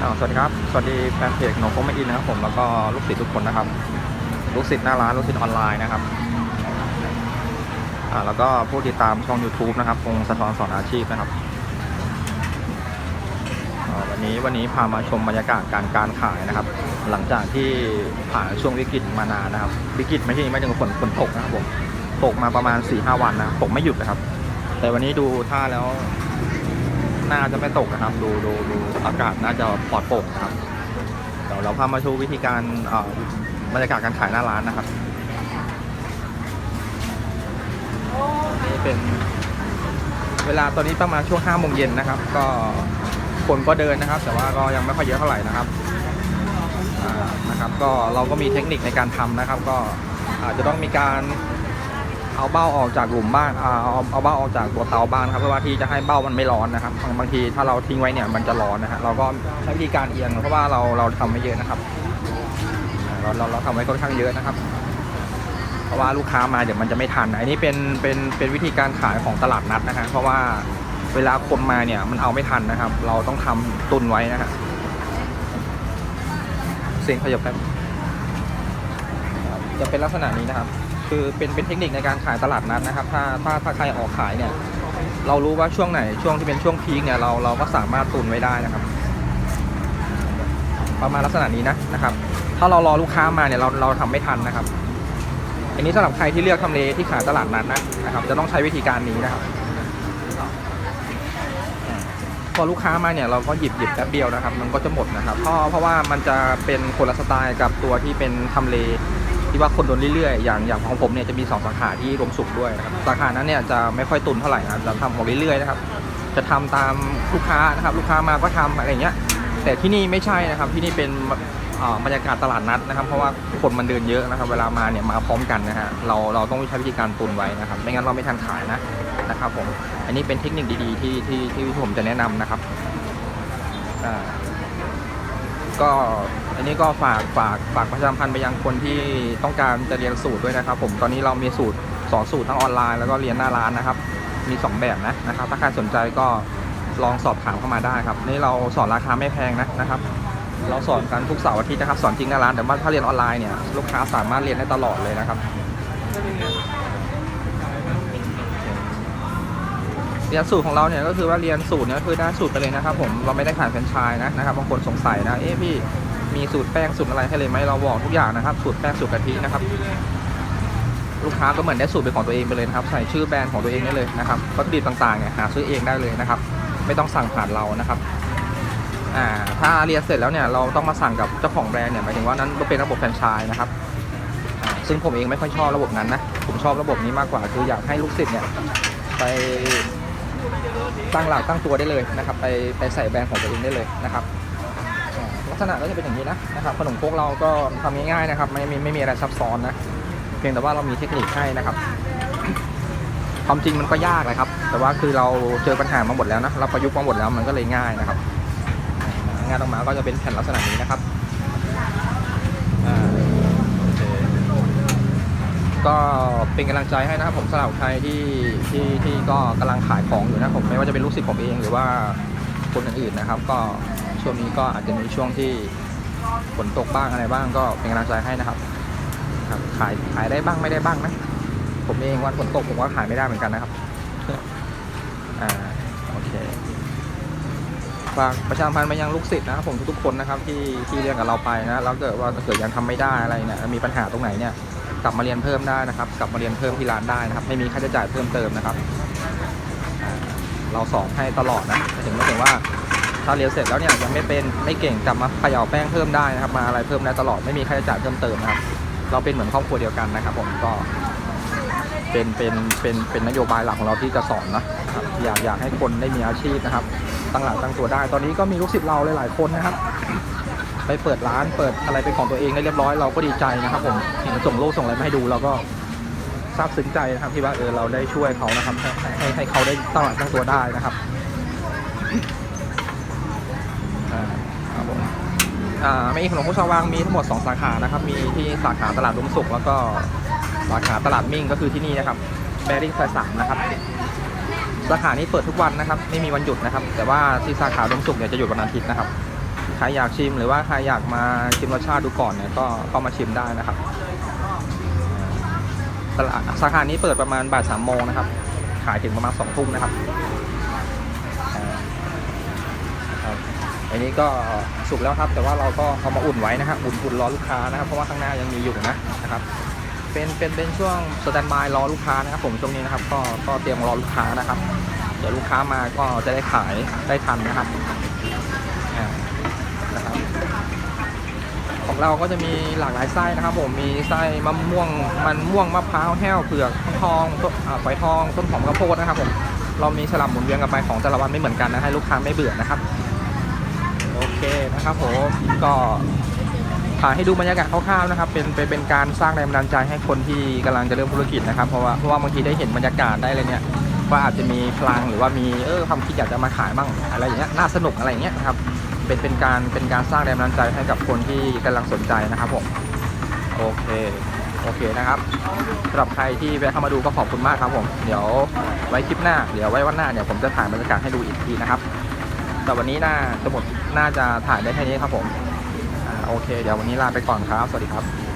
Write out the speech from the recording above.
สวัสดีครับ สวัสดีแฟนเพจหนองโคไม่อินนะครับผมแล้วก็ลูกศิษย์ทุกคนนะครับ ลูกศิษย์หน้าร้านลูกศิษย์ออนไลน์นะครับอ่าแล้วก็ผู้ติดตามช่อง YouTube นะครับคงสะท้อนสอนอาชีพนะครับอ่าวันนี้วันนี้พามาชมบรรยากาศการการขายนะครับ หลังจากที่ผ่านช่วงวิกฤตมานานนะครับวิกฤตไม่ใช่ไม่ถึงฝนฝนตกนะครับผมตกมาประมาณ4ี่ห้าวันนะตกไม่หยุดนะครับ แต่วันนี้ดูท่าแล้ว หน่าจะไม่ตกนะครับ ดูดูดูอากาศน่าจะปลอดโปร่งนะครับ เดี๋ยวเราพามาชูวิธีการอ่อบรรยากาศการขายหน้าร้านนะครับนี่เป็นเวลาตอนนี้ประมาณช่วง5โมงเย็นนะครับ ก็คนก็เดินนะครับ แต่ว่าก็ยังไม่ค่อยเยอะเท่าไหร่นะครับอ่านะครับ ก็เราก็มีเทคนิคในการทำนะครับ ก็อาจจะต้องมีการ เอาเบ้าออกจากหลุมบ้างเอาเอาเบ้าออกจากตัวเตาบ้างนะครับเพื่อว่าที่จะให้เบ้ามันไม่ร้อนนะครับบางบางทีถ้าเราทิ้งไว้เนี่ยมันจะร้อนนะฮะเราก็ใช้วิธีการเอียงเพราะว่าเราเราทำไม่เยอะนะครับเราเราเราทำไว้ค่อนข้างเยอะนะครับ เพราะว่าลูกค้ามาเดี๋ยวมันจะไม่ทันอันนี้เป็นเป็นเป็นวิธีการขายของตลาดนัดนะฮะเพราะว่าเวลาคนมาเนี่ยมันเอาไม่ทันนะครับ เราต้องทำตุนไว้นะฮะเสียงขยับแป๊บจะเป็นลักษณะนี้นะครับ คือเป็นเป็นเทคนิคในการขายตลาดนัดนะครับ ถ้าถ้าถ้าใครออกขายเนี่ย เรารู้ว่าช่วงไหนช่วงที่เป็นช่วงพีคเนี่ยเราเราก็สามารถตุนไว้ได้นะครับ ประมาณลักษณะนี้นะนะครับ ถ้าเรารอลูกค้ามาเนี่ยเราเราทำไม่ทันนะครับ อันนี้สำหรับใครที่เลือกทำเลที่ขายตลาดนัดนะนะครับ จะต้องใช้วิธีการนี้นะครับ พอลูกค้ามาเนี่ยเราก็หยิบหยิบแป๊บเดียวนะครับ มันก็จะหมดนะครับเพราะเพราะว่ามันจะเป็นคนละสไตล์กับตัวที่เป็นทำเล ที่ว่าคนโดนเรื่อยๆ อย่างอย่างของผมเนี่ยจะมีสองสาขาที่รวมสุขด้วยนะครับสาขานั้นเนี่ยจะไม่ค่อยตุนเท่าไหร่นะจะทำของเรื่อยๆนะครับจะทำตามลูกค้านะครับลูกค้ามาก็ทำอะไรเงี้ยแต่ที่นี่ไม่ใช่นะครับที่นี่เป็นบรรยากาศตลาดนัดนะครับ เพราะว่าคนมันเดินเยอะนะครับ เวลามาเนี่ยมาพร้อมกันนะฮะเราเราต้องใช้วิธีการตุนไว้นะครับ ไม่งั้นเราไม่ทันขายนะนะครับผมอันนี้เป็นเทคนิคดีๆที่ที่ที่ผมจะแนะนำนะครับอ่า ก็อันนี้ก็ฝากฝากฝากประชาสัมพันธ์ไปยังคนที่ต้องการจะเรียนสูตรด้วยนะครับ ผมตอนนี้เรามีสูตรสอนสูตรทั้งออนไลน์แล้วก็เรียนหน้าร้านนะครับ มี 2 แบบนะนะครับ ถ้าใครสนใจก็ลองสอบถามเข้ามาได้ครับ นี่เราสอนราคาไม่แพงนะนะครับ เราสอนกันทุกเสาร์อาทิตย์นะครับ สอนจริงหน้าร้านแต่ว่าถ้าเรียนออนไลน์เนี่ยลูกค้าสามารถเรียนได้ตลอดเลยนะครับ เรียนสูตรของเราเนี่ยก็คือว่าเรียนสูตรเนี่ยก็คือได้สูตรไปเลยนะครับผมเราไม่ได้ขายแฟรนไชส์นะนะครับบางคนสงสัยนะเอ๊ะพี่มีสูตรแป้งสูตรอะไรให้เลยไหมเราบอกทุกอย่างนะครับ สูตรแป้งสูตรกะทินะครับ ลูกค้าก็เหมือนได้สูตรเป็นของตัวเองไปเลยนะครับ ใส่ชื่อแบรนด์ของตัวเองได้เลยนะครับวัตถุดิบต่างๆเนี่ยหาซื้อเองได้เลยนะครับ ไม่ต้องสั่งผ่านเรานะครับอ่าถ้าเรียนเสร็จแล้วเนี่ยเราต้องมาสั่งกับเจ้าของแบรนด์เนี่ยหมายถึงว่านั้นเป็นระบบแฟรนไชส์นะครับซึ่งผมเองไม่ค่อยชอบระบบนั้นนะผมชอบระบบนี้มากกว่าคืออยากให้ลูกศิษย์เนี่ยไป ตั้งหลักตั้งตัวได้เลยนะครับ ไปไปใส่แบรนด์ของตัวเองได้เลยนะครับลักษณะก็จะเป็นอย่างนี้นะนะครับขนมคกเราก็ทำง่ายๆนะครับ ไม่ม่ไม่มีอะไรซับซ้อนนะเพียงแต่ว่าเรามีเทคนิคให้นะครับความจริงมันก็ยากเลยครับ แต่ว่าคือเราเจอปัญหามาหมดแล้วนะเราประยุกต์มาหมดแล้วมันก็เลยง่ายนะครับ งานออกมาก็จะเป็นแผ่นลักษณะนี้นะครับอ่าโอเค ก็เป็นกำลังใจให้นะครับผมสำหรับใครที่ที่ที่ก็กำลังขายของอยู่นะผมไม่ว่าจะเป็นลูกศิษย์ผมเองหรือว่าคนอื่นๆนะครับ ก็ช่วงนี้ก็อาจจะมีช่วงที่ฝนตกบ้างอะไรบ้าง ก็เป็นกำลังใจให้นะครับครับขายขายได้บ้างไม่ได้บ้างนะผมเองวันฝนตกผมก็ขายไม่ได้เหมือนกันนะครับอ่าโอเคฝากประชาสัมพันธ์ไปยังลูกศิษย์นะครับผมทุกๆคนนะครับที่ที่เรียนกับเราไปนะแล้วเกิดว่าเกิดยังทำไม่ได้อะไรเนี่ยมีปัญหาตรงไหนเนี่ย กลับมาเรียนเพิ่มได้นะครับ กลับมาเรียนเพิ่มที่ร้านได้นะครับ ไม่มีค่าใช้จ่ายเพิ่มเติมนะครับ เราสอนให้ตลอดนะถึงไม่ถึงว่าถ้าเรียนเสร็จแล้วเนี่ยยังไม่เป็นไม่เก่งกลับมาขย่าแป้งเพิ่มได้นะครับ มาอะไรเพิ่มได้ตลอดไม่มีค่าใช้จ่ายเพิ่มเติมนะครับ เราเป็นเหมือนครอบครัวเดียวกันนะครับ ผมก็เป็นเป็นเป็นเป็นนโยบายหลักของเราที่จะสอนนะครับอยากอยากให้คนได้มีอาชีพนะครับ ตั้งหลักตั้งตัวได้ ตอนนี้ก็มีลูกศิษย์เราหลายๆคนนะครับ ไปเปิดร้านเปิดอะไรเป็นของตัวเองได้เรียบร้อยเราก็ดีใจนะครับผมเห็นส่งโลกส่งอะไรมาให้ดูเราก็ซาบซึ้งใจนะครับที่ว่าเออเราได้ช่วยเขานะครับให้ให้ให้เขาได้ตั้งหลักตั้งตัวได้นะครับอ่าครับผมอ่าไม่ขนมพุชาวางมีทั้งหมด 2 สาขานะครับ มีที่สาขาตลาดรุมสุขแล้วก็สาขาตลาดมิ่งก็คือที่นี่นะครับแบริ่งซอยสามนะครับสาขานี้เปิดทุกวันนะครับ ไม่มีวันหยุดนะครับ แต่ว่าที่สาขารุมสุขเนี่ยจะหยุดวันอาทิตย์นะครับ ใครอยากชิมหรือว่าใครอยากมาชิมรสชาติดูก่อนเนี่ยก็เข้ามาชิมได้นะครับตลาดสาขานี้เปิดประมาณบ่ายสามโมงนะครับ ขายถึงประมาณสองทุ่มนะครับอ่าครับอันนี้ก็สุกแล้วครับ แต่ว่าเราก็เอามาอุ่นไว้นะครับอุ่นอุ่นรอลูกค้านะครับ เพราะว่าข้างหน้ายังมีอยู่นะนะครับเป็นเป็นเป็นช่วงสแตนบายรอลูกค้านะครับ ผมช่วงนี้นะครับ ก็ก็เตรียมรอลูกค้านะครับ เดี๋ยวลูกค้ามาก็จะได้ขายได้ทันนะครับอ่านะครับ ของ เราก็จะมีหลากหลายไส้นะครับผมมีไส้มะม่วงมันม่วงมะพร้าวแห้วเผือกทองต้นอ่าฝอยทองต้นหอมข้าวโพดนะครับผมเรามีสลับหมุนเวียนกันไปของแต่ละวันไม่เหมือนกันนะให้ลูกค้าไม่เบื่อนะครับโอเคนะครับผมก็ถ่ายให้ดูบรรยากาศคร่าวๆนะครับเป็นเป็นเป็นการสร้างแรงบันดาลใจให้คนที่กำลังจะเริ่มธุรกิจนะครับเพราะว่าเพราะว่าบางทีได้เห็นบรรยากาศได้เลยเนี่ยว่าอาจจะมีพลังหรือว่ามีเออความคิดอยากจะมาขายบ้างอะไรอย่างเงี้ยน่าสนุกอะไรอย่างเงี้ยนะครับ เป็นเป็นการเป็นการสร้างแรงบันดาลใจให้กับคนที่กำลังสนใจนะครับผมโอเคโอเคนะครับสำหรับใครที่แวะเข้ามาดูก็ขอบคุณมากครับผมเดี๋ยวไว้คลิปหน้าเดี๋ยวไว้วันหน้าเนี่ยผมจะถ่ายบรรยากาศให้ดูอีกทีนะครับแต่วันนี้น่าจะหมดน่าจะถ่ายได้แค่นี้ครับผมอโอเค เดี๋ยววันนี้ลาไปก่อนครับ สวัสดีครับ